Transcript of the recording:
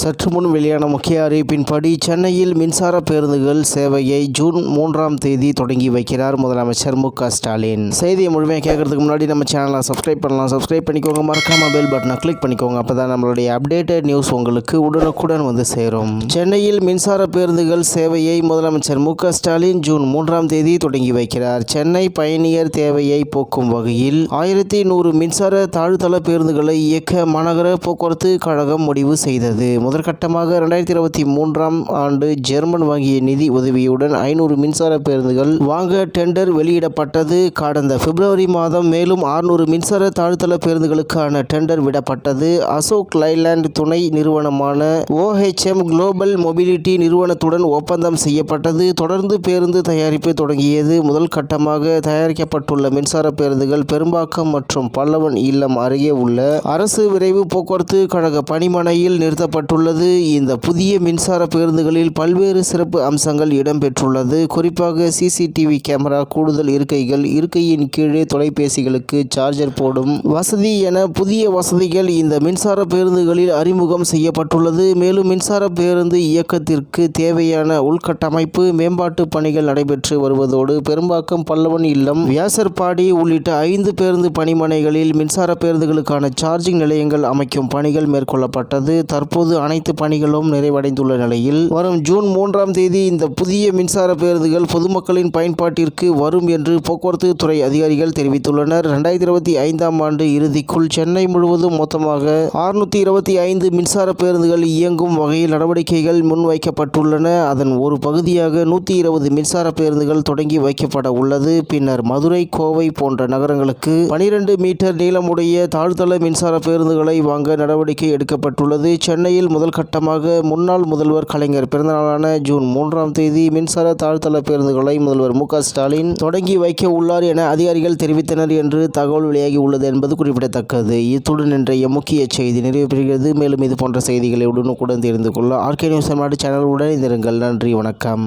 சற்று முன் வெளியான முக்கிய அறிவிப்பின்படி சென்னையில் மின்சார பேருந்துகள் சேவையை ஜூன் மூன்றாம் தேதி தொடங்கி வைக்கிறார் முதலமைச்சர் மு க ஸ்டாலின். செய்தியை முழுமையாக கேட்கறதுக்கு முன்னாடி நம்ம சேனலை சப்ஸ்கிரைப் பண்ணலாம். சப்ஸ்கிரைப் பண்ணிக்கோங்க. மறக்காம பெல் பட்டனை கிளிக் பண்ணிக்கோங்க. அப்பதான் நம்மளுடைய அப்டேட்டட் நியூஸ் உங்களுக்கு உடனுக்குடன் வந்து சேரும். சென்னையில் மின்சார பேருந்துகள் சேவையை முதலமைச்சர் மு க ஸ்டாலின் ஜூன் மூன்றாம் தேதி தொடங்கி வைக்கிறார். சென்னை பயணியர் தேவையை போக்கும் வகையில் ஆயிரத்தி நூறு மின்சார தாழ்தள பேருந்துகளை இயக்க மாநகர போக்குவரத்து கழகம் முடிவு செய்தது. முதற்கட்டமாக இரண்டாயிரத்தி இருபத்தி மூன்றாம் ஆண்டு ஜெர்மன் வங்கிய நிதி உதவியுடன் ஐநூறு மின்சார பேருந்துகள் வாங்க டெண்டர் வெளியிடப்பட்டது. கடந்த பிப்ரவரி மாதம் மேலும் 600 மின்சார தாழ்தள பேருந்துகளுக்கான டெண்டர் விடப்பட்டது. அசோக் லைலாண்ட் துணை நிறுவனமான ஓஹெச்எம் குளோபல் மொபிலிட்டி நிறுவனத்துடன் ஒப்பந்தம் செய்யப்பட்டது. தொடர்ந்து பேருந்து தயாரிப்பு தொடங்கியது. முதல் கட்டமாக தயாரிக்கப்பட்டுள்ள மின்சார பேருந்துகள் பெரும்பாக்கம் மற்றும் பல்லவன் இல்லம் அருகே உள்ள அரசு விரைவு போக்குவரத்து கழக பணிமனையில் நிறுத்தப்பட்டுள்ள உள்ளது. இந்த புதிய மின்சார பேருந்துகளில் பல்வேறு சிறப்பு அம்சங்கள் இடம்பெற்றுள்ளது. குறிப்பாக சிசிடிவி கேமரா கூடுதல் இருக்கைகள் இருக்கையின் கீழே தொலைபேசிகளுக்கு சார்ஜர் போடும் வசதி என புதிய வசதிகள் இந்த மின்சார பேருந்துகளில் அறிமுகம் செய்யப்பட்டுள்ளது. மேலும் மின்சார பேருந்து இயக்கத்திற்கு தேவையான உள்கட்டமைப்பு மேம்பாட்டு பணிகள் நடைபெற்று வருவதோடு பெரும்பாக்கம் பல்லவன் இல்லம் வியாசர்பாடி உள்ளிட்ட ஐந்து பேருந்து பணிமனைகளில் மின்சார பேருந்துகளுக்கான சார்ஜிங் நிலையங்கள் அமைக்கும் பணிகள் மேற்கொள்ளப்பட்டது. தற்போது அனைத்து பணிகளும் நிறைவடைந்துள்ள நிலையில் வரும் ஜூன் மூன்றாம் தேதி இந்த புதிய மின்சார பேருந்துகள் பொதுமக்களின் பயன்பாட்டிற்கு வரும் என்று போக்குவரத்து துறை அதிகாரிகள் தெரிவித்துள்ளனர். ரெண்டாயிரத்தி இருபத்தி ஐந்தாம் ஆண்டு இறுதிக்குள் சென்னை முழுவதும் மொத்தமாக அறுநூத்தி இருபத்தி ஐந்து மின்சார பேருந்துகள் இயங்கும் வகையில் நடவடிக்கைகள் முன்வைக்கப்பட்டுள்ளன. அதன் ஒரு பகுதியாக நூற்றி இருபது மின்சார பேருந்துகள் தொடங்கி வைக்கப்பட உள்ளது. பின்னர் மதுரை கோவை போன்ற நகரங்களுக்கு பனிரெண்டு மீட்டர் நீளமுடைய தாழ்தள மின்சார பேருந்துகளை வாங்க நடவடிக்கை எடுக்கப்பட்டுள்ளது. சென்னையில் முதல் கட்டமாக முன்னாள் முதல்வர் கலைஞர் பிறந்தநாளான ஜூன் மூன்றாம் தேதி மின்சார தாழ்தள பேருந்துகளை முதல்வர் மு ஸ்டாலின் தொடங்கி வைக்க உள்ளார் என அதிகாரிகள் தெரிவித்தனர் என்று தகவல் வெளியாகி உள்ளது என்பது குறிப்பிடத்தக்கது. இத்துடன் இன்றைய முக்கிய செய்தி நிறைவு பெறுகிறது மேலும் இது போன்ற செய்திகளை உடனுக்குடன் தெரிந்து கொள்ள ஆர்கே நியூஸ் தமிழ்நாடு சேனலுடன் இருங்கள் நன்றி வணக்கம்.